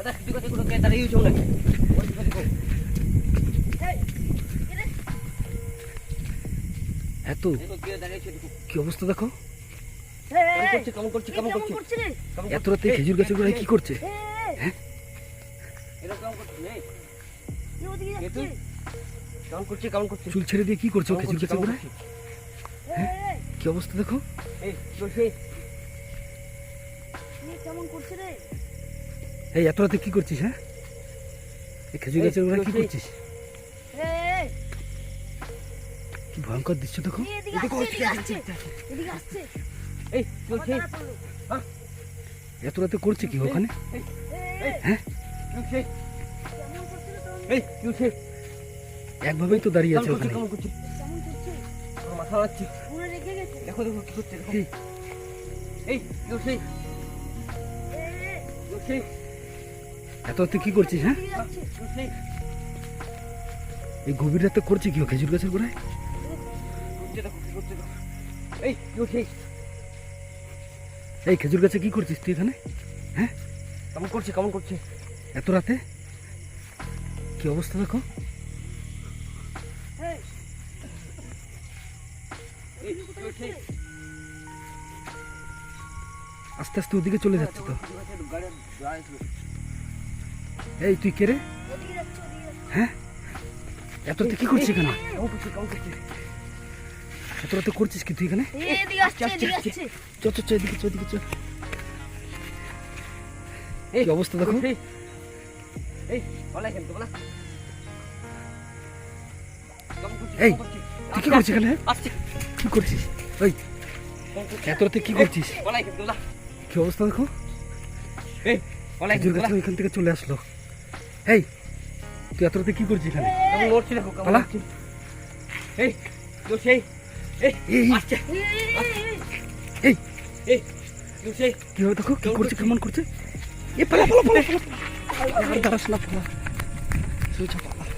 দাদা কিছু কথা কোনো কে এত? অবস্থা দেখো? কেমন করছে কেমন করছে কেমন করছে? এত রাতে খেজুর গাছের গোড়ায় কি করছে? এরকম করছে? এই, কে তুই? কেমন করছে কেমন করছে? চুল ছেড়ে দিয়ে কি করছ খেজুর গাছের গোড়ায় কি অবস্থা দেখো? এই কেমন করছে? রে এই এত রাতে কি করছিস হ্যাঁ? এই খেজুর গাছের গোড়ায় কি করছিস? কি ভয়ঙ্কর দৃশ্য দেখো। এত রাতে করছে কি ওখানে? এই, হ্যাঁ? একভাবেই তো দাঁড়িয়ে আছে ওখানে। মাথা লাগছে দেখো দেখো কি করছে দেখো। এই কি করছে এত রাতে কি করছিস হ্যাঁ? এই গভীর রাতে করছে কি খেজুর গাছের গোড়ায়? এই খেজুর গাছে কি করছিস তুই এখানে? হ্যাঁ? কেমন করছে কেমন করছে? এত রাতে? কি অবস্থা দেখো? আস্তে আস্তে ওদিকে চলে যাচ্ছে তো। এই তুই কে রে? হ্যাঁ? এত রাতে কি করছিস এখানে? এত রাতে করছিস কি তুই এখানে? এই, এদিকে চ চ চ এদিকে চ এদিকে চ এই কি অবস্থা দেখো? এই? তুই কি করছিস এখানে? কি করছিস? ওই এত রাতে কি করছিস? কি অবস্থা দেখো? এই ওইখান থেকে চলে আসলো। এই তুই এত রাতে কি করছিস এখানে? কেমন লড়ছে দেখো কেমন পালা। এই এই এই কি হয় দেখো? কি করছে কেমন করছে? এ পালা পালা পালা পালা। দাঁড়াস না পালা পালা।